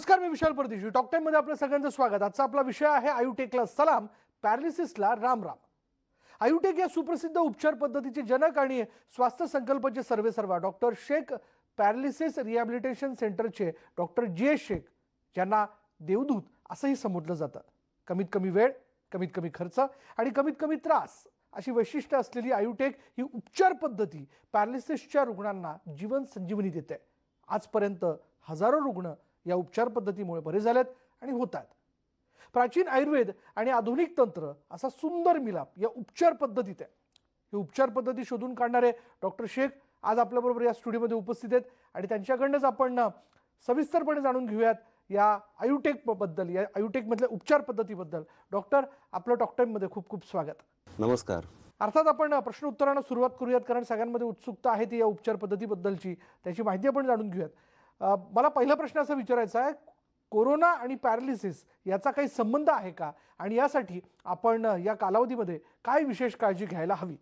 नमस्कार मी विशाल परदेशी. टॉक टाइममध्ये आपलं सगळ्यांचं स्वागत. आजचा आपला विषय आहे आयुटेकला सलाम पॅरालिसिसला राम राम आयुटेक या सुप्रसिद्ध उपचार पद्धतीचे जनक आणि स्वास्थ्य संकल्पचे सर्वे सर्वा डॉक्टर शेख पॅरालिसिस रिहॅबिलिटेशन सेंटरचे डॉक्टर जी. एस शेख ज्यांना देवदूत असंही संबोधलं जातं. कमीत कमी वेळ कमीत कमी खर्च आणि कमीत कमी त्रास अशी वैशिष्ट्य असलेली आयुटेक ही उपचार पद्धती पॅरालिसिसच्या रुग्णांना जीवन संजीवनी देते. आजपर्यंत हजारो रुग्ण या उपचार पद्धतीमुळे बरे झालेत आणि होत आहेत प्राचीन आयुर्वेद आणि आधुनिक तंत्र असा सुंदर मिलाप या उपचार पद्धतीत आहे. ही उपचार पद्धती शोधून काढणारे डॉक्टर शेख आज आपल्याबरोबर या स्टुडिओमध्ये उपस्थित आहेत आणि त्यांच्याकडनंच आपण सविस्तरपणे जाणून घेऊयात या आयुटेकबद्दल या आयुटेक मधल्या उपचार पद्धतीबद्दल. डॉक्टर आपलं टॉक टाईममध्ये खूप खूप स्वागत. नमस्कार. अर्थात आपण प्रश्न उत्तरांना सुरुवात करूयात कारण सगळ्यांमध्ये उत्सुकता आहे ती या उपचार पद्धतीबद्दलची. त्याची माहिती आपण जाणून घेऊयात. मला पहिला प्रश्न असा विचारायचा आहे कोरोना आणि पॅरालिसिस याचा काही संबंध आहे का? आणि यासाठी आपण या कालावधीमध्ये काय विशेष काळजी घ्यायला हवी?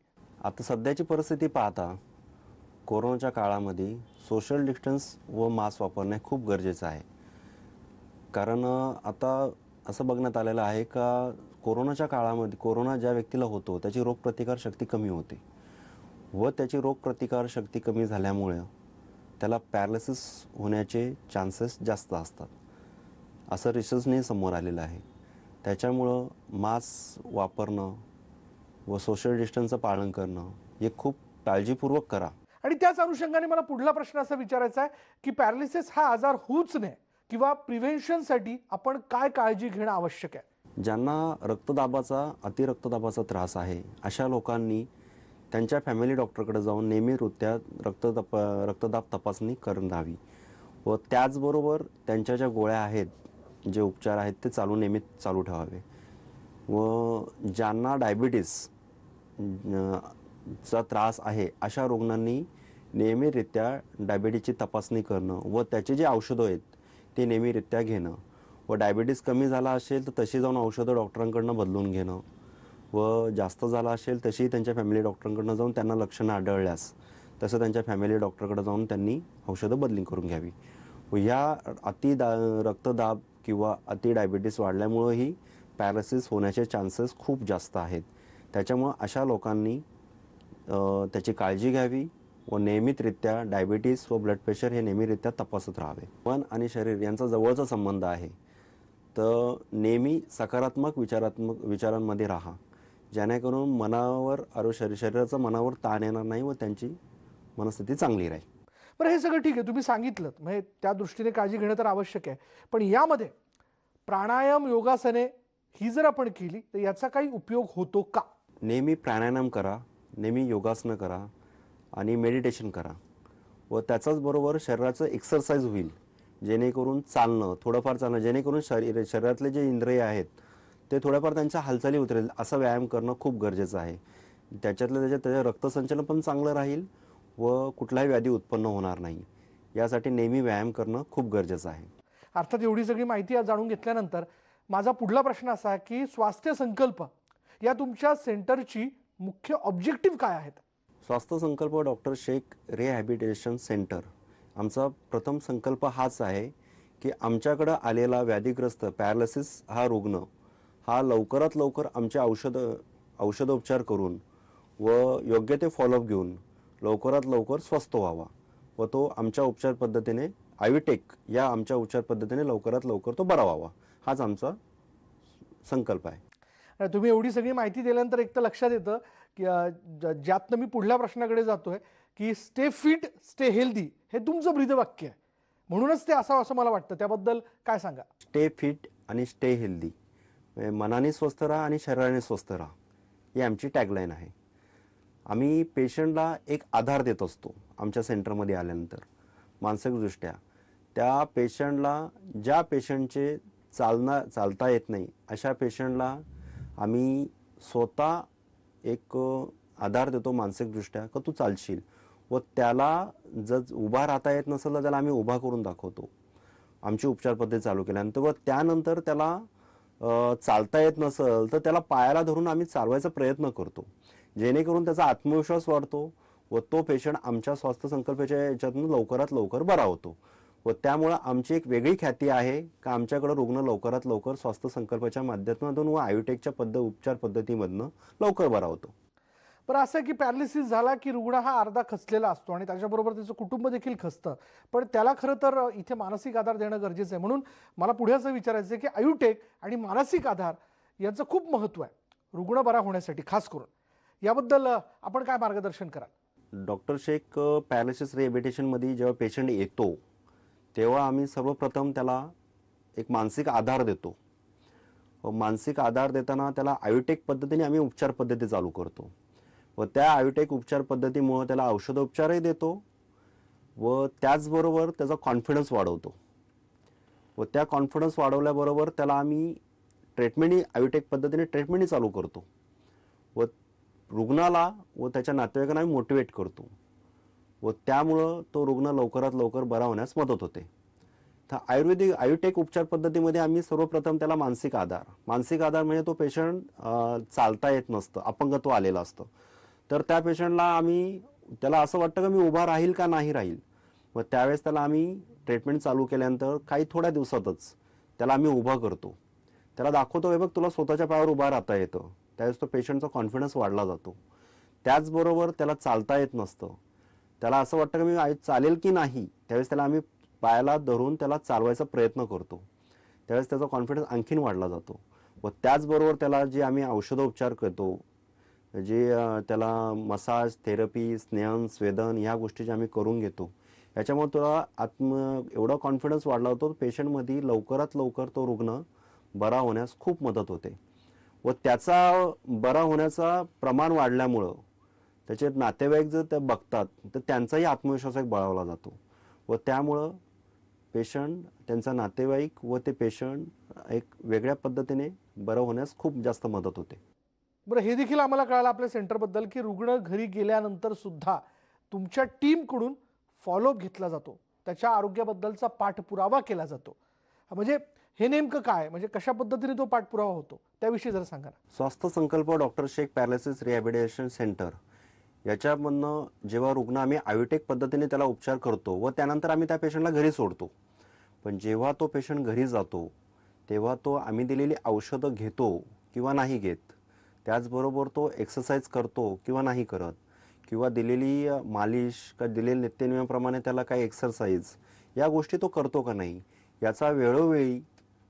आता सध्याची परिस्थिती पाहता कोरोनाच्या काळामध्ये सोशल डिस्टन्स व मास्क वापरणे खूप गरजेचं आहे. कारण आता असं बघण्यात आलेलं आहे का कोरोनाच्या काळामध्ये कोरोना ज्या व्यक्तीला होतो त्याची रोगप्रतिकार शक्ती कमी होते. व त्याची रोगप्रतिकार शक्ती कमी झाल्यामुळे त्याला पॅरालिसिस होण्याचे चान्सेस जास्त असतात. असं रिसर्चने समोर आलेलं आहे. त्याच्यामुळं मास्क वापरणं व सोशल डिस्टन्सचं पालन करणं हे खूप काळजीपूर्वक करा. आणि त्याच अनुषंगाने मला पुढला प्रश्न असा विचारायचा आहे की पॅरालिसिस हा आजार होऊच नये किंवा प्रिव्हेन्शनसाठी आपण काय काळजी घेणं आवश्यक आहे? ज्यांना रक्तदाबाचा अतिरक्तदाबाचा त्रास आहे अशा लोकांनी त्यांच्या फॅमिली डॉक्टरकडे जाऊन नेहमीरित्या रक्तदप रक्तदाब तपासणी करून द्यावी व त्याचबरोबर त्यांच्या ज्या गोळ्या आहेत जे उपचार आहेत ते चालू नेहमी चालू ठेवावे. व ज्यांना डायबिटीस चा त्रास आहे अशा रुग्णांनी नेहमीरित्या डायबिटीसची तपासणी करणं व त्याचे जे औषधं आहेत ते नेहमीरित्या घेणं. व डायबिटीस कमी झाला असेल तर तशी जाऊन औषधं डॉक्टरांकडनं बदलून घेणं. व जास्त झाला असेल तशी त्यांच्या फॅमिली डॉक्टरांकडनं जाऊन त्यांना लक्षणं आढळल्यास तसं त्यांच्या फॅमिली डॉक्टरकडे जाऊन त्यांनी औषधं बदली करून घ्यावी. व ह्या अति दा रक्तदाब किंवा अति डायबिटीस वाढल्यामुळंही पॅरालिसिस होण्याचे चान्सेस खूप जास्त आहेत. त्याच्यामुळं अशा लोकांनी त्याची काळजी घ्यावी व नियमितरित्या डायबिटीस व ब्लड प्रेशर हे नेहमीरित्या तपासत राहावे. मन आणि शरीर यांचा जवळचा संबंध आहे. तर नेहमी सकारात्मक विचारात्मक विचारांमध्ये राहा. जेणेकरून मनावर आरो शरी शरीराचा मनावर ताण येणार नाही व त्यांची मनस्थिती चांगली राहील. बरं हे सगळं ठीक आहे. तुम्ही सांगितलं. म्हणजे त्या दृष्टीने काळजी घेणं तर आवश्यक आहे. पण यामध्ये प्राणायाम योगासने ही जर आपण केली तर याचा काही उपयोग होतो का? नेहमी प्राणायाम करा नेहमी योगासनं करा आणि मेडिटेशन करा. व त्याचाच बरोबर शरीराचं एक्सरसाइज होईल. जेणेकरून चालणं थोडंफार चालणं जेणेकरून शरीर शरीरातले जे इंद्रिय आहेत ते थोड्याफार त्यांच्या हालचाली उतरेल असा व्यायाम करणं खूप गरजेचं आहे. त्याच्यातलं त्याच्यात त्याचं रक्तसंचलन पण चांगलं राहील व कुठलाही व्याधी उत्पन्न होणार नाही. यासाठी नेहमी व्यायाम करणं खूप गरजेचं आहे. अर्थात एवढी सगळी माहिती आज जाणून घेतल्यानंतर माझा पुढला प्रश्न असा आहे की स्वास्थ्य संकल्प या तुमच्या सेंटरची मुख्य ऑब्जेक्टिव्ह काय आहेत? स्वास्थ्य Sankalp doctor Shaikh rehabilitation centre. आमचा प्रथम संकल्प हाच आहे की आमच्याकडं आलेला व्याधीग्रस्त पॅरालिसिस हा रुग्ण हा लवकरात लवकर आमचे औषध औषधोपचार करून व योग्य ते फॉलोअप घेऊन लवकरात लवकर स्वस्थ व्हावा. व तो आमच्या उपचार पद्धतीने आयुटेक या आमच्या उपचार पद्धतीने लवकरात लवकर तो बरा व्हावा. हाच आमचा संकल्प आहे. तुम्ही एवढी सगळी माहिती दिल्यानंतर एक तर लक्षात येतं की ज्यातनं मी पुढल्या प्रश्नाकडे जातोय की स्टे फिट स्टे हेल्दी हे तुमचं ब्रीदवाक्य आहे. म्हणूनच ते असावं असं मला वाटतं. त्याबद्दल काय सांगा? स्टे फिट आणि स्टे हेल्दी म्हणजे मनाने स्वस्थ राहा आणि शरीराने स्वस्थ राहा. ही आमची टॅगलाईन आहे. आम्ही पेशंटला एक आधार देत असतो आमच्या सेंटरमध्ये आल्यानंतर. मानसिकदृष्ट्या. त्या पेशंटला ज्या पेशंटचे चालना चालता येत नाही अशा पेशंटला आम्ही स्वतः एक आधार देतो मानसिकदृष्ट्या का तू चालशील. व त्याला जर उभा राहता येत नसेल तर त्याला आम्ही उभा करून दाखवतो. आमची उपचार पद्धती चालू केल्यानंतर व त्यानंतर त्याला चालता येत नसेल तर त्याला पायाला धरून आम्ही चालवायचा प्रयत्न करतो. जेणेकरून त्याचा आत्मविश्वास वाढतो व तो पेशंट आमच्या स्वास्थ्य संकल्पाच्या याच्यातून लवकरात लवकर बरा होतो. व त्यामुळं आमची एक वेगळी ख्याती आहे का आमच्याकडं रुग्ण लवकरात लवकर स्वास्थ्य संकल्पाच्या माध्यमातून व आयुटेकच्या पद्धत उपचार पद्धतीमधनं लवकर बरा होतो. बरं असं आहे की पॅरालिसिस झाला की रुग्ण हा अर्धा खचलेला असतो आणि त्याच्याबरोबर त्याचं कुटुंब देखील खचतं. पण त्याला खरं तर इथे मानसिक आधार देणं गरजेचं आहे. म्हणून मला पुढे असं विचारायचं आहे की आयुटेक आणि मानसिक आधार यांचं खूप महत्त्व आहे. रुग्ण बरा होण्यासाठी खास करून. याबद्दल आपण काय मार्गदर्शन कराल? डॉक्टर शेख पॅरालिसिस रिहॅबिटेशनमध्ये जेव्हा पेशंट येतो तेव्हा आम्ही सर्वप्रथम त्याला एक मानसिक आधार देतो. मानसिक आधार देताना त्याला आयुटेक पद्धतीने आम्ही उपचार पद्धती चालू करतो. व त्या आयुटेक उपचार पद्धतीमुळं त्याला औषधोपचारही देतो व त्याचबरोबर त्याचा कॉन्फिडन्स वाढवतो. व त्या कॉन्फिडन्स वाढवल्याबरोबर त्याला आम्ही ट्रीटमेंटही आयुटेक पद्धतीने ट्रीटमेंटही चालू करतो. व रुग्णाला व त्याच्या नातेवाईकांना आम्ही मोटिवेट करतो. व त्यामुळं तो रुग्ण लवकरात लवकर बरा होण्यास मदत होते. तर आयुर्वेदिक आयुटेक उपचार पद्धतीमध्ये आम्ही सर्वप्रथम त्याला मानसिक आधार. मानसिक आधार म्हणजे तो पेशंट चालता येत नसतं अपंगत्व आलेलं असतं. तर त्या पेशंटला आम्ही त्याला असं वाटतं का मी उभा राहील का नाही राहील? व त्यावेळेस त्याला आम्ही ट्रीटमेंट चालू केल्यानंतर काही थोड्या दिवसातच त्याला आम्ही उभा करतो. त्याला दाखवतो हे बघ तुला स्वतःच्या पायावर उभा राहता येतं. त्यावेळेस तो पेशंटचा कॉन्फिडन्स वाढला जातो. त्याचबरोबर त्याला चालता येत नसतं. त्याला असं वाटतं की मी चालेल की नाही? त्यावेळेस त्याला आम्ही पायाला धरून त्याला चालवायचा प्रयत्न करतो. त्यावेळेस त्याचा कॉन्फिडन्स आणखीन वाढला जातो. व त्याचबरोबर त्याला जे आम्ही औषधोपचार करतो जे त्याला मसाज थेरपी स्नेहन स्वेदन ह्या गोष्टी ज्या आम्ही करून घेतो याच्यामुळे तुला आत्म एवढा कॉन्फिडन्स वाढला होतो पेशंटमध्ये लवकरात लवकर तो रुग्ण बरा होण्यास खूप मदत होते. व त्याचा बरा होण्याचा प्रमाण वाढल्यामुळं त्याचे नातेवाईक जर ते बघतात तर त्यांचाही आत्मविश्वास एक बळावला जातो. व त्यामुळं पेशंट त्यांचा नातेवाईक व ते पेशंट एक वेगळ्या पद्धतीने बरं होण्यास खूप जास्त मदत होते. बरं हे देखील आम्हाला कळालं आपल्या सेंटरबद्दल की रुग्ण घरी गेल्यानंतर सुद्धा तुमच्या टीमकडून फॉलोअप घेतला जातो. त्याच्या आरोग्याबद्दलचा पाठपुरावा केला जातो. म्हणजे हे नेमकं काय? म्हणजे कशा पद्धतीने तो पाठपुरावा होतो? त्याविषयी जरा सांगा ना. Swasthya Sankalp doctor Shaikh paralysis rehabilitation centre याच्यामधनं जेव्हा रुग्ण आम्ही आयुटेक पद्धतीने त्याला उपचार करतो व त्यानंतर आम्ही त्या पेशंटला घरी सोडतो. पण जेव्हा तो पेशंट घरी जातो तेव्हा तो आम्ही दिलेली औषधं घेतो किंवा नाही घेत त्याचबरोबर तो एक्सरसाइज करतो किंवा नाही करत किंवा दिलेली मालिश का दिलेल्या नित्यनियमाप्रमाणे त्याला काही एक्सरसाइज या गोष्टी तो करतो का नाही याचा वेळोवेळी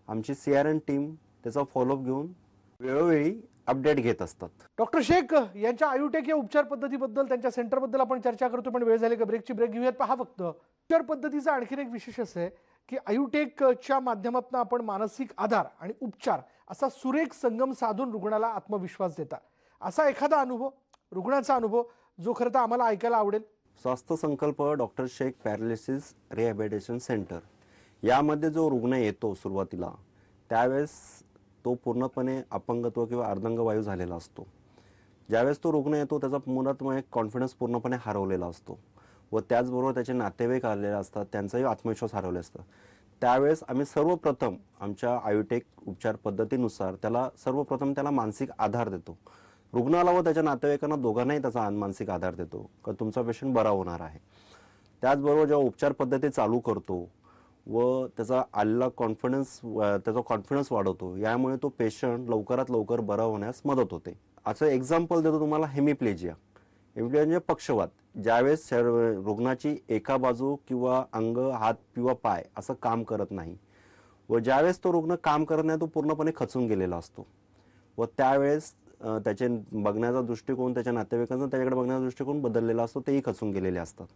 आमची सी आर एन टीम त्याचा फॉलोअप घेऊन वेळोवेळी अपडेट घेत असतात. डॉक्टर शेख यांच्या आयुटेक या उपचार पद्धतीबद्दल त्यांच्या सेंटरबद्दल आपण चर्चा करतो पण वेळ झाली का ब्रेकची ब्रेक घेऊयात पहा फक्त. उपचार पद्धतीचं आणखीन एक विशेष असं आहे. की आयुटेकच्या माध्यमातून आपण मानसिक आधार आणि उपचार असा सुरेख संगम साधून रुग्णाला आत्मविश्वास देता. असा एखादा अनुभव रुग्णाचा अनुभव जो खरं तर आम्हाला ऐकायला आवडेल. Swasthya Sankalp doctor Shaikh paralysis rehabilitation centre. यामध्ये जो रुग्ण येतो सुरुवातीला त्यावेळेस तो पूर्णपणे अपंगत्व किंवा अर्धंगवायू झालेला असतो. ज्यावेळेस तो रुग्ण येतो त्याचा मुलात एक कॉन्फिडन्स पूर्णपणे हरवलेला असतो. व त्याचबरोबर त्याचे नातेवाईक आलेले असतात त्यांचाही आत्मविश्वास हरवले असतं त्यावेळेस आम्ही सर्वप्रथम आमच्या आयुटेक उपचार पद्धतीनुसार त्याला सर्वप्रथम त्याला मानसिक आधार देतो. रुग्णाला व त्याच्या नातेवाईकांना दोघांनाही त्याचा मानसिक आधार देतो. का तुमचा पेशंट बरा होणार आहे. त्याचबरोबर जेव्हा उपचार पद्धती चालू करतो व त्याचा आलेला कॉन्फिडन्स त्याचा कॉन्फिडन्स वाढवतो यामुळे तो पेशंट लवकरात लवकर बरा होण्यास मदत होते. असं एक्झाम्पल देतो तुम्हाला हेमिप्लेजिया म्हणजे पक्षवात ज्यावेळेस शर- रुग्णाची एका बाजू किंवा अंग हात किंवा पाय असं काम करत नाही व ज्यावेळेस तो रुग्ण काम करत नाही तो पूर्णपणे खचून गेलेला असतो. व त्यावेळेस त्याचे बघण्याचा दृष्टिकोन त्याच्या नातेवाईकांचा त्याच्याकडे बघण्याचा दृष्टिकोन बदललेला असतो तेही खचून गेलेले असतात.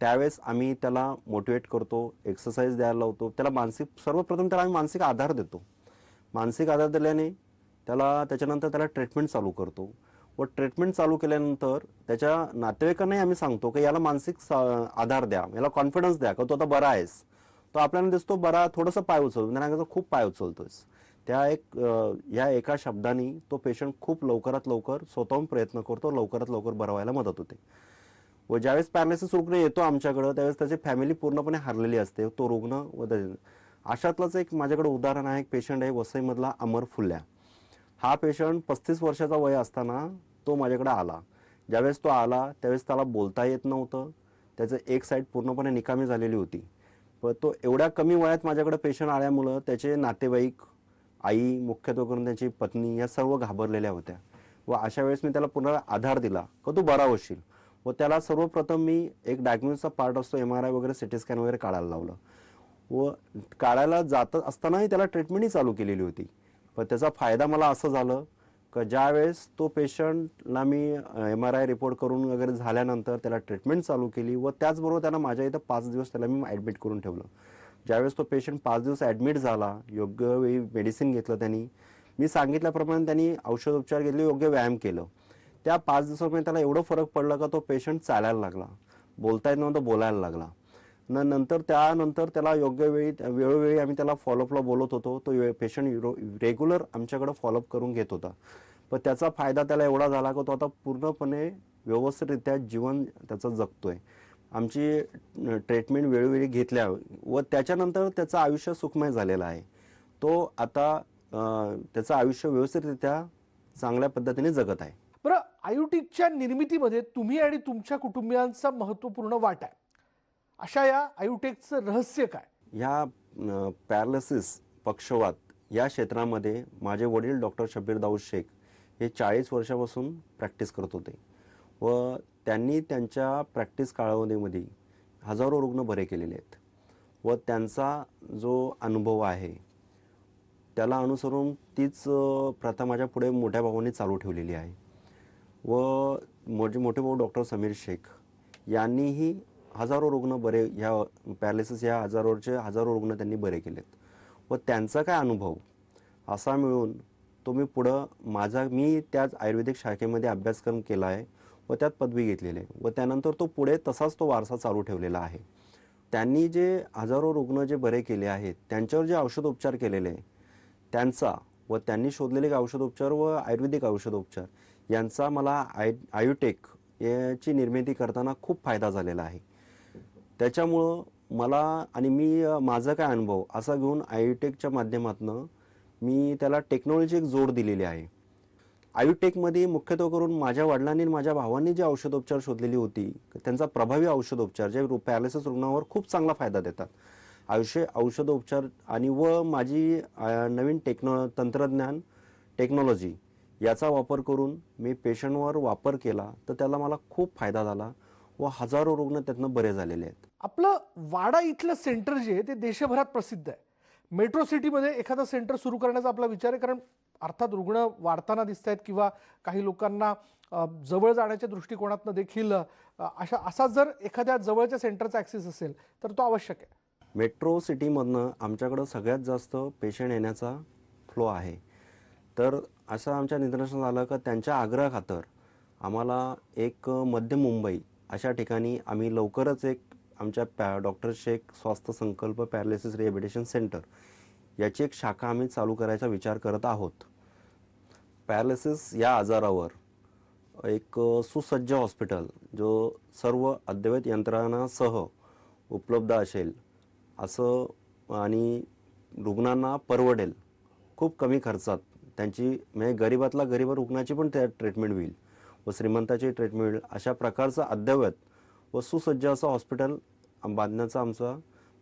त्यावेळेस आम्ही त्याला मोटिवेट करतो एक्सरसाइज द्यायला लावतो त्याला मानसिक सर्वप्रथम त्याला आम्ही मानसिक आधार देतो. मानसिक आधार दिल्याने त्याला त्याच्यानंतर त्याला ट्रीटमेंट चालू करतो. व ट्रीटमेंट चालू केल्यानंतर त्याच्या नातेवाईकांनाही आम्ही सांगतो की याला मानसिक सा- आधार द्या याला कॉन्फिडन्स द्या का तो आता बरा आहेस. तो आपल्याला दिसतो बरा थोडंसं पाय उचलतो नाही का खूप पाय उचलतोयस. त्या एक या एका शब्दाने तो पेशंट खूप लवकरात लवकर स्वतःहून प्रयत्न करतो लवकरात लवकर बरवायला व्हायला मदत होते. व ज्यावेळेस पॅरालिसिस रुग्ण येतो आमच्याकडं त्यावेळेस त्याची फॅमिली पूर्णपणे हरलेली असते. तो रुग्ण व त्या- अशातलंच एक माझ्याकडे उदाहरण आहे एक पेशंट आहे वसईमधला अमर फुल्या. हा पेशंट पस्तीस वर्षाचा वय असताना तो माझ्याकडे आला. ज्यावेळेस तो आला त्यावेळेस त्याला बोलता येत नव्हतं. त्याचं एक साईड पूर्णपणे निकामी झालेली होती. पण तो एवढ्या कमी वयात माझ्याकडे पेशंट आल्यामुळं त्याचे नातेवाईक आई मुख्यत्वे करून त्याची पत्नी या सर्व घाबरलेल्या होत्या. व अशा वेळेस मी त्याला पुन्हा आधार दिला. का तू बरा होशील? व त्याला सर्वप्रथम मी एक डायग्नोसचा पार्ट असतो एम आर आय वगैरे सिटी स्कॅन वगैरे काढायला लावलं. व काढायला जात असतानाही त्याला ट्रीटमेंटही चालू केलेली होती. पण त्याचा फायदा मला असं झालं का ज्यावेळेस तो पेशंटला मी एम आर आय रिपोर्ट करून वगैरे झाल्यानंतर त्याला ट्रीटमेंट चालू केली व त्याचबरोबर त्याला माझ्या इथं पाच दिवस त्याला मी ॲडमिट करून ठेवलं. ज्यावेळेस तो पेशंट पाच दिवस ॲडमिट झाला योग्य वेळी मेडिसिन घेतलं त्यांनी मी सांगितल्याप्रमाणे त्यांनी औषधोपचार घेतले योग्य व्यायाम केलं. त्या पाच दिवसामध्ये त्याला एवढं फरक पडला का तो पेशंट चालायला लागला. बोलता येत नव्हतं बोलायला लागला. न नंतर त्यानंतर त्याला योग्य वेळी वेळोवेळी आम्ही त्याला फॉलोअपला बोलत होतो. तो पेशंट रेग्युलर आमच्याकडं फॉलोअप करून घेत होता. पण त्याचा फायदा त्याला एवढा झाला की तो आता पूर्णपणे व्यवस्थितरित्या जीवन त्याचं जगतोय. आमची ट्रीटमेंट वेळोवेळी घेतल्या व त्याच्यानंतर त्याचं आयुष्य सुखमय झालेलं आहे. तो आता त्याचं आयुष्य व्यवस्थितरित्या चांगल्या पद्धतीने जगत आहे. बरं आयुटिकच्या निर्मितीमध्ये तुम्ही आणि तुमच्या कुटुंबियांचा महत्त्वपूर्ण वाटा आहे. अशा या आयुटेकचं रहस्य काय? ह्या पॅरालिसिस पक्षवात या क्षेत्रामध्ये माझे वडील डॉक्टर शबीर दाऊद शेख हे चाळीस वर्षापासून प्रॅक्टिस करत होते व त्यांनी त्यांच्या प्रॅक्टिस कालावधीमध्ये हजारो रुग्ण बरे केलेले आहेत व त्यांचा जो अनुभव आहे त्याला अनुसरून तीच प्रथा माझ्या पुढे मोठ्या भावाने चालू ठेवलेली आहे व मोठे मोठे भाऊ डॉक्टर समीर शेख यांनीही हजारो रुग्ण बरे ह्या पॅरालिसिस ह्या हजारोचे हजारो रुग्ण त्यांनी बरे केलेत. व त्यांचा काय अनुभव? असा मिळून तो मी पुढं माझा मी त्याच आयुर्वेदिक शाखेमध्ये अभ्यासक्रम केला आहे व त्यात पदवी घेतलेली आहे. व त्यानंतर तो पुढे तसाच तो वारसा चालू ठेवलेला आहे. त्यांनी जे हजारो रुग्ण जे बरे केले आहेत त्यांच्यावर जे औषधोपचार केलेले आहे त्यांचा व त्यांनी शोधलेले औषधोपचार व आयुर्वेदिक औषधोपचार यांचा मला आय आयुटेक याची निर्मिती करताना खूप फायदा झालेला आहे. त्याच्यामुळं मला आणि मी माझा काय अनुभव असा घेऊन आयुटेकच्या माध्यमातून मी त्याला टेक्नॉलॉजी एक जोड दिलेली आहे. आयुटेकमध्ये मुख्यत्वे करून माझ्या वडिलांनी आणि माझ्या भावांनी जे औषधोपचार शोधलेली होती त्यांचा प्रभावी औषधोपचार जे पॅरालिसिस रुग्णावर खूप चांगला फायदा देतात. आयुष्य औषधोपचार आणि व माझी नवीन टेक्नो तंत्रज्ञान टेक्नॉलॉजी याचा वापर करून मी पेशंटवर वापर केला तर त्याला मला खूप फायदा झाला व हजारो रुग्ण त्यातनं बरे झालेले आहेत. आपलं वाडा इथलं सेंटर जे आहे ते देशभरात प्रसिद्ध आहे. मेट्रो सिटीमध्ये एखादं सेंटर सुरू करण्याचा आपला विचार आहे कारण अर्थात रुग्ण वाढताना दिसत आहेत किंवा काही लोकांना जवळ जाण्याच्या दृष्टिकोनातनं देखील अशा असा जर एखाद्या जवळच्या सेंटरचा ॲक्सेस असेल तर तो आवश्यक आहे. मेट्रो सिटीमधनं आमच्याकडं सगळ्यात जास्त पेशंट येण्याचा फ्लो आहे. तर असं आमच्या निदर्शनात आलं का त्यांच्या आग्रहाखातर आम्हाला एक मध्य मुंबई अशा ठिकाणी आम्ही लवकरच एक आमच्या पॅ डॉक्टर शेख स्वास्थ्य संकल्प पॅरालिसिस रिहॅबिटेशन सेंटर याची एक शाखा आम्ही चालू करायचा विचार करत आहोत. पॅरालिसिस या आजारावर एक सुसज्ज हॉस्पिटल जो सर्व अद्यवत यंत्रणासह उपलब्ध असेल असं आणि रुग्णांना परवडेल खूप कमी खर्चात त्यांची म्हणजे गरीबातला गरीब रुग्णाची पण त्या ट्रीटमेंट होईल व श्रीमंताची ट्रीटमेंट होईल अशा प्रकारचं अद्यवत व सुसज्ज असं हॉस्पिटल बांधण्याचा आमचा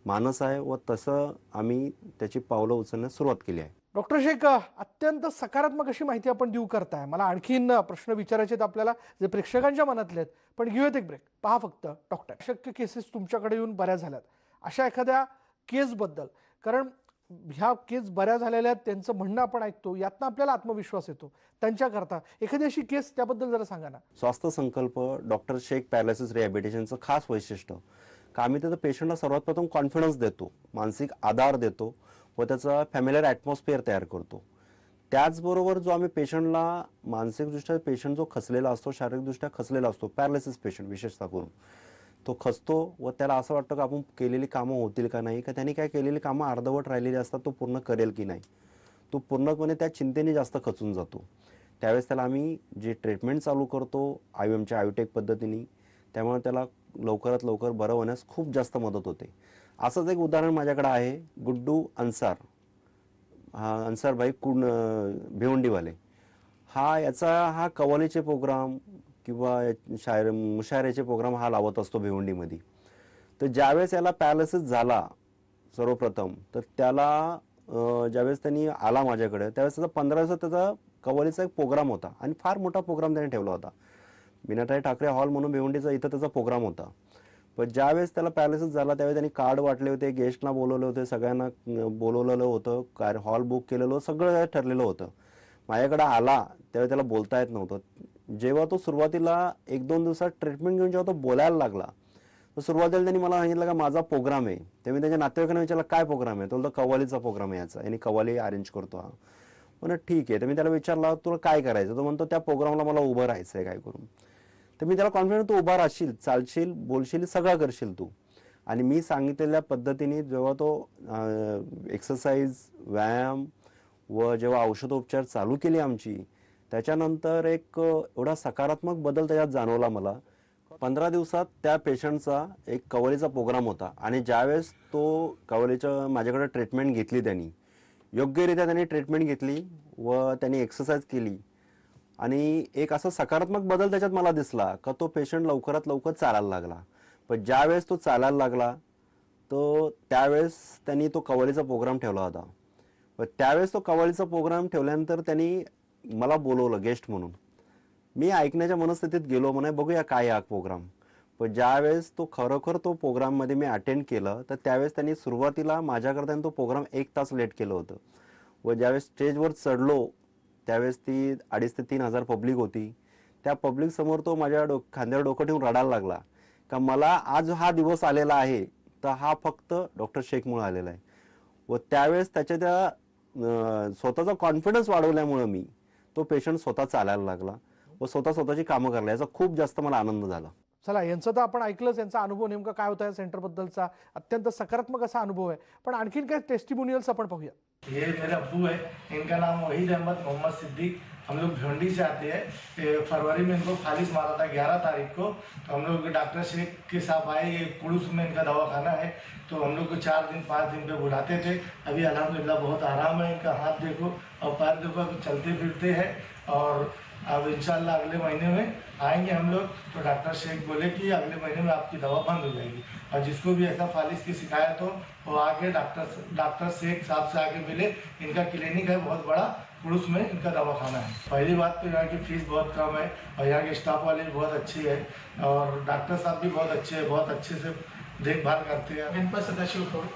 मानस आहे व तसं आम्ही त्याची पावलं उचलण्यास सुरुवात केली आहे. डॉक्टर शेख अत्यंत सकारात्मक अशी माहिती आपण देऊ करताय. मला आणखीन प्रश्न विचारायचे आहेत आपल्याला जे प्रेक्षकांच्या मनातले आहेत. पण घेऊयात एक ब्रेक पहा फक्त डॉक्टर. शक्य केसेस तुमच्याकडे येऊन बऱ्या झाल्यात. अशा एखाद्या केसबद्दल कारण ह्या केस बऱ्या झालेल्या आहेत त्यांचं म्हणणं आपण ऐकतो यातनं आपल्याला आत्मविश्वास येतो. त्यांच्याकरता एखादी अशी केस त्याबद्दल जरा सांगा ना. स्वास्थ्य संकल्प डॉक्टर शेख पॅरालिसिस रिहॅबिलिटेशनचं खास वैशिष्ट्य. का आम्ही त्याचं पेशंटला सर्वात प्रथम कॉन्फिडन्स देतो मानसिक आधार देतो व त्याचा फॅमिलियर ॲटमॉस्फिअर तयार करतो. त्याचबरोबर जो आम्ही पेशंटला मानसिकदृष्ट्या पेशंट जो खचलेला असतो शारीरिकदृष्ट्या खचलेला असतो पॅरालिसिस पेशंट विशेषतः करून तो खचतो व त्याला असं वाटतं का आपण केलेली कामं होतील का नाही का त्यांनी काय केलेली कामं अर्धवट राहिलेली असतात तो पूर्ण करेल की नाही. तो पूर्णपणे त्या चिंतेने जास्त खचून जातो. त्यावेळेस त्याला आम्ही जे ट्रीटमेंट चालू करतो आय एमच्या आयुटेक पद्धतीने त्यामुळे त्याला लवकरात लवकर बरं होण्यास खूप जास्त मदत होते. असंच एक उदाहरण माझ्याकडे आहे गुड्डू अन्सार. हा अन्सारभाई कुण भिवंडीवाले. हा याचा हा कवालीचे प्रोग्राम किंवा शायर मुशायऱ्याचे प्रोग्राम हा लावत असतो भिवंडीमध्ये. तर ज्यावेळेस याला पॅलेसच झाला सर्वप्रथम तर त्याला ज्यावेळेस त्यांनी आला माझ्याकडे त्यावेळेस त्याचा पंधरा दिवसात त्याचा कवालीचा एक प्रोग्राम होता आणि फार मोठा प्रोग्राम त्याने ठेवला होता. मीनाताई ठाकरे हॉल म्हणून भिवंडीचा इथं त्याचा प्रोग्राम होता. पण ज्यावेळेस त्याला पॅलेसच झाला त्यावेळेस त्यांनी कार्ड वाटले होते गेस्टना बोलवले होते सगळ्यांना बोलवलेलं होतं कार हॉल बुक केलेलं होतं सगळं ठरलेलं होतं. माझ्याकडे आला त्यावेळी त्याला बोलता येत नव्हतं. जेव्हा तो सुरुवातीला एक दोन दिवसात ट्रीटमेंट घेऊन जेव्हा तो बोलायला लागला तर सुरुवातीला त्यांनी मला सांगितलं का माझा प्रोग्राम आहे. ते मी त्याच्या नातेवाईकांना विचारला काय प्रोग्राम आहे? तो बोलतो कव्वालीचा प्रोग्राम आहे याचा. आणि कवाली अरेंज करतो हा. म्हणलं ठीक आहे. तर मी त्याला विचारला तुला काय करायचं तो म्हणतो त्या प्रोग्रामला मला उभं राहायचं आहे काय करून. तर मी त्याला कॉन्फिडंट तू उभा राहशील चालशील बोलशील सगळं करशील तू. आणि मी सांगितलेल्या पद्धतीने जेव्हा तो एक्सरसाइज व्यायाम व जेव्हा औषधोपचार चालू केली आमची त्याच्यानंतर एक एवढा सकारात्मक बदल त्याच्यात जाणवला मला. पंधरा दिवसात त्या पेशंटचा एक कवलीचा प्रोग्राम होता आणि ज्यावेळेस तो कवलीच्या माझ्याकडे ट्रीटमेंट घेतली त्यांनी. योग्यरित्या त्यांनी ट्रीटमेंट घेतली व त्यांनी एक्सरसाइज केली. आणि एक असा सकारात्मक बदल त्याच्यात मला दिसला का तो पेशंट लवकरात लवकर चालायला लागला. पण ज्यावेळेस तो चालायला लागला तो त्यावेळेस त्यांनी तो कवालीचा प्रोग्राम ठेवला होता. पण त्यावेळेस तो कवालीचा प्रोग्राम ठेवल्यानंतर त्यांनी मला बोलवलं गेस्ट म्हणून. मी ऐकण्याच्या मनस्थितीत गेलो म्हणे बघूया काय हा प्रोग्राम पण ज्यावेळेस तो खरोखर तो प्रोग्राममध्ये मी अटेंड केलं तर त्यावेळेस त्यांनी सुरुवातीला माझ्याकरताना तो प्रोग्राम एक तास लेट केलं होतं. व ज्यावेळेस स्टेजवर चढलो त्यावेळेस ती अडीच ते तीन हजार पब्लिक होती. त्या पब्लिकसमोर तो माझ्या डो खांद्यावर डोकं ठेवून रडायला लागला. का मला आज हा दिवस आलेला आहे तर हा फक्त डॉक्टर शेखमुळे आलेला आहे. व त्यावेळेस त्याच्या त्या स्वतःचा कॉन्फिडन्स वाढवल्यामुळं मी तो पेशंट स्वतः चालायला लागला व स्वतः स्वतःची कामं करायला याचा खूप जास्त मला आनंद झाला. चला, यांचं तर आपण ऐकलंच, यांचा अनुभव नेमका काय होता या सेंटरबद्दलचा? अत्यंत सकारात्मक असा अनुभव आहे. पण आणखीन काय टेस्टिमोनियल्स आपण पाहूया. ये मेरे अब्बू है, इनका नाम वहीद अहमद, मोहम्मद सिद्दीक. हम लोग भिवंडी से आते हैं। फरवरी में इनको फालिस मारा था, ग्यारह तारीख को। तो हम लोग डॉक्टर शेख के साथ आए, ये पुरुष में इनका दवाखाना है। तो हम लोग को चार दिन, पाँच दिन पे बुलाते थे। अभी अल्हम्दुलिल्लाह, बहुत आराम है इनका। हाथ देखो, और पैर देखो, अभी चलते फिरते हैं। और अब इंशाल्लाह अगले महीने में आएँगे हम लोग तो डॉक्टर शेख बोले कि अगले महीने में आपकी दवा बंद हो जाएगी। और जिसको भी ऐसा फालिस की शिकायत हो, वो आके डॉक्टर डॉक्टर शेख साहब से आके मिले। इनका क्लिनिक है बहुत बड़ा, पुरुष में इनका दवा खाना है। पहली बात तो यहाँ की फ़ीस बहुत कम है और यहाँ के स्टाफ वाले भी बहुत अच्छे है और डॉक्टर साहब भी बहुत अच्छे हैं, बहुत अच्छे से देखभाल करते हैं। गणपत सदाशिव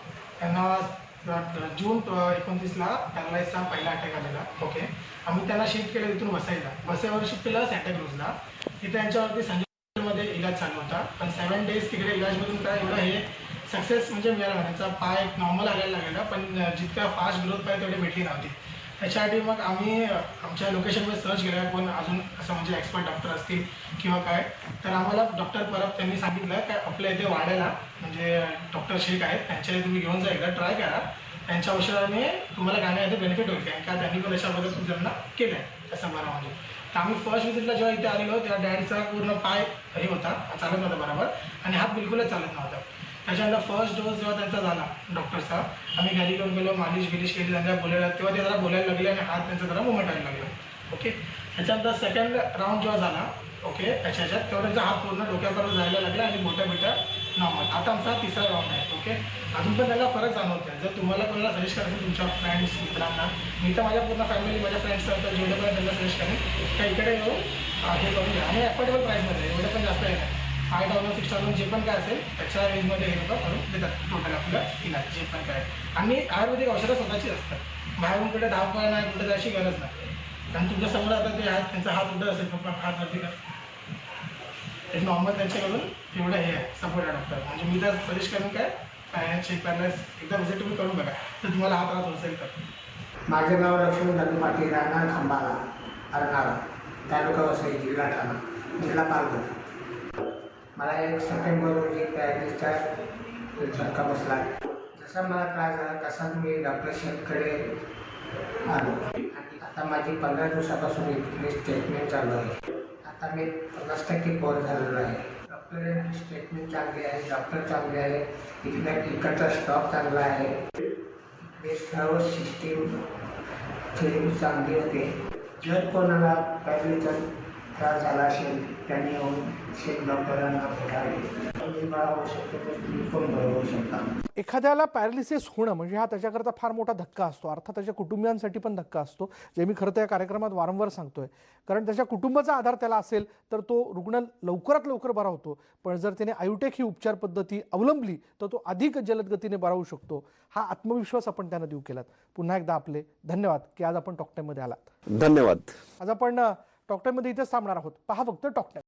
द- जून uh, uh, एकोणतीसला पॅरालाइजचा पहिला अटॅक आलेला. ओके आम्ही त्यांना शिफ्ट केलं तिथून वसईला. वसईवर शिफ्ट केलं सँटाक्रूजला तिथे त्यांच्यावरती संजयमध्ये इलाज चालू होता. पण सेवन डेज तिकडे इलाजमधून काय एवढं हे सक्सेस म्हणजे मिळाला त्यांचा पाय नॉर्मल आलेला लागलेला पण जितका फास्ट ग्रोथ पाहिजे तेवढी भेटली नव्हती. त्याच्यासाठी मग आम्ही आमच्या लोकेशनवर सर्च केलं कोण अजून असं म्हणजे एक्सपर्ट डॉक्टर असतील किंवा काय तर आम्हाला डॉक्टर परब त्यांनी सांगितलं काय आपल्या इथे वाढायला म्हणजे डॉक्टर शेख आहेत त्यांच्या तुम्ही घेऊन जा एकदा ट्राय करा. त्यांच्या औषधाने तुम्हाला गाण्यामध्ये बेनिफिट होईल कारण का त्यांनी पण अशाबद्दल खूप जणांना केलं आहे तसं बरं म्हणजे. तर आम्ही फर्स्ट विजिटला जेव्हा इथे आलेलो तेव्हा डॅडचा पूर्ण पाय हे होता चालत नव्हता बरोबर आणि हात बिलकुलच चालत नव्हता. त्याच्यानंतर फर्स्ट डोस जेव्हा त्यांचा झाला डॉक्टरचा आम्ही घरी घेऊन गेलो मालिश बिलिश केली त्यांना बोलायला तेव्हा ते जरा बोलायला लागले आणि हात त्यांचा जरा मुवमेंट व्हायला लागला. ओके त्याच्यानंतर सेकंड राऊंड जेव्हा झाला ओके याच्या ह्याच्यात तेव्हा त्यांचा हात पूर्ण डोक्यापर्यंत जायला लागला आणि मोठ्या मोठ्या नॉर्मल आता आमचा तिसरा राऊंड आहे ओके अजून पण त्यांना फरक जाणवत आहे जर तुम्हाला कोणाला सजेस्ट करायचं तुमच्या फ्रेंड्स मित्रांना मी तर माझ्या पूर्ण फॅमिली माझ्या फ्रेंड्स सर्कल जेवढे पण त्यांना सजेस्ट करेन त्या इकडे येऊन हे करून घ्या. आणि अफोर्डेबल प्राईसमध्ये एवढं पण जास्त येणार नाही फाय थाउजंड सिक्स थाउजंड जे पण काय असेल त्याच्या रेंजमध्ये हे लोक करून देतात. टोटल आपलं इलाज जे पण काय. आणि आयुर्वेदिक औषधं स्वतःची असतात. बाहेरून कुठे धावपळ नाही कुठे जायची गरज नाही. कारण तुमच्यासमोर आता ते हात त्यांचा हात उडत असेल पप्पा हात वरती कर. एक नॉर्मल त्यांच्याकडून तेवढं हे आहे सपोर्ट आहे डॉक्टर म्हणजे मी तर सजेस्ट करेन काय काय चेक करण्यास एकदा विजिट तुम्ही करून बघा. तर तुम्हाला हात त्रास होत तर. माझे नाव लक्ष्मी दादू पाटील राहणार खंबाला अर्नाळा तालुका वसई जिल्हा ठाणा जिल्हा पालघर. मला एक सप्टेंबर रोजी पॅरिसचा झटका बसला. जसा मला त्रास झाला तसा मी डॉक्टर शेतकडे आलो. आणि आता माझी पंधरा दिवसापासून इथली ट्रीटमेंट चालू आहे. आता मी पन्नास टक्के पोर झालेलो आहे. डॉक्टर स्टेटमेंट चांगली आहे डॉक्टर चांगले आहे. इथल्या इकडचा स्टॉक चांगला आहे. सर्व सिस्टीम फिल्म चांगली होते. जर कोणाला पॅरलिजन त्रास झाला असेल त्यांनी येऊन शेख डॉक्टरांना भेटावे मी बरा होऊ शकतो तर तुम्ही पण बरं होऊ शकता. एखाद्याला पॅरालिसिस होणं म्हणजे हा त्याच्याकरता फार मोठा धक्का असतो. अर्थात त्याच्या कुटुंबियांसाठी पण धक्का असतो जे मी खरं तर या कार्यक्रमात वारंवार सांगतोय. कारण त्याच्या कुटुंबाचा आधार त्याला असेल तर तो रुग्ण लवकरात लवकर बरा होतो. पण जर त्याने आयुटेक ही उपचार पद्धती अवलंबली तर तो अधिक जलद गतीने बरा होऊ शकतो. हा आत्मविश्वास आपण त्यांना देऊ केलात. पुन्हा एकदा आपले धन्यवाद की आज आपण टॉकटाईममध्ये आलात. धन्यवाद. आज आपण टॉकटाईममध्ये इथेच थांबणार आहोत. पहा फक्त टॉकटाईम